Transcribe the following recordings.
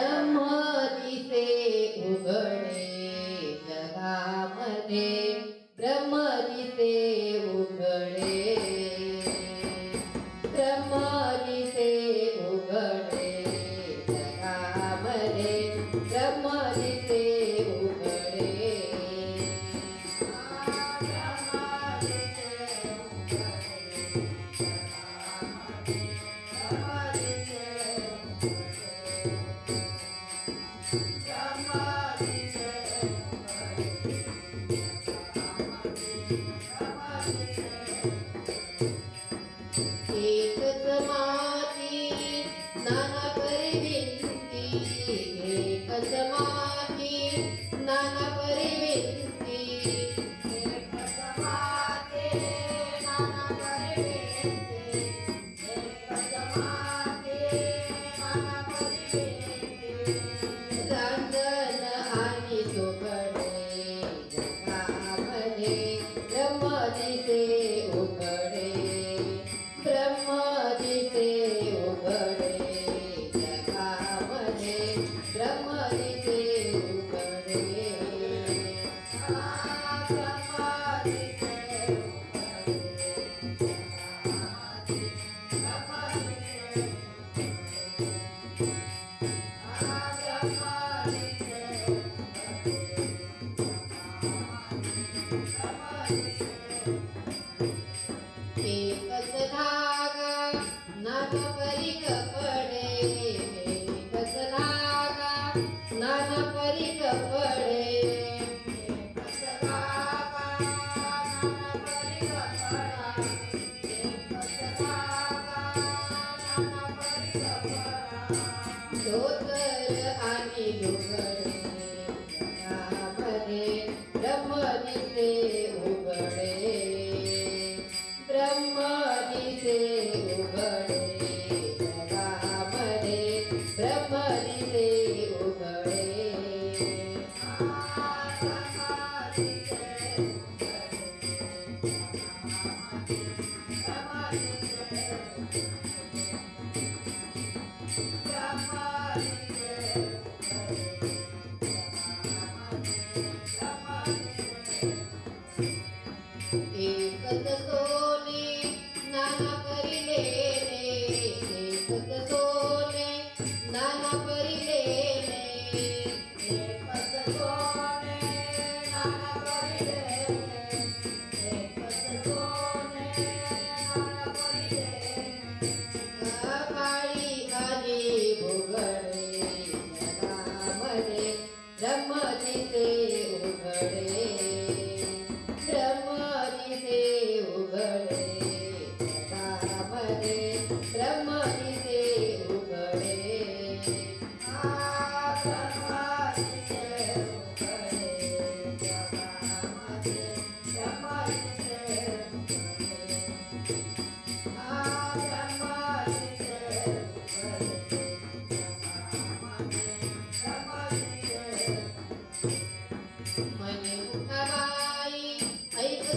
வடமோதி சே உகழ gente एकच धागा नभ परिक पडे एकच धागा नभ पडे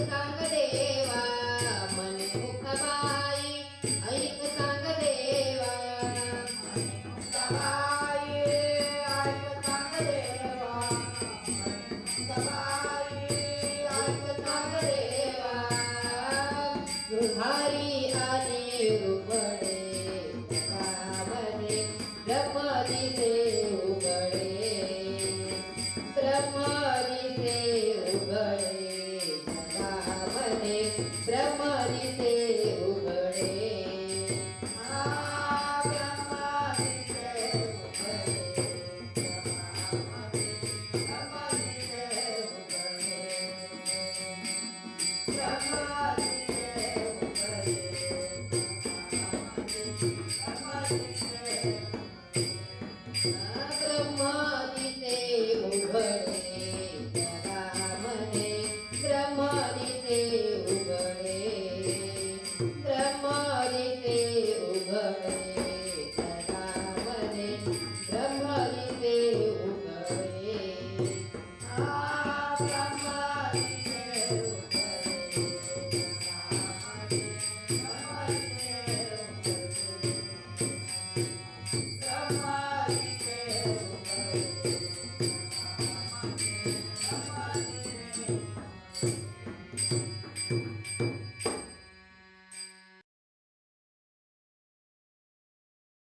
estaba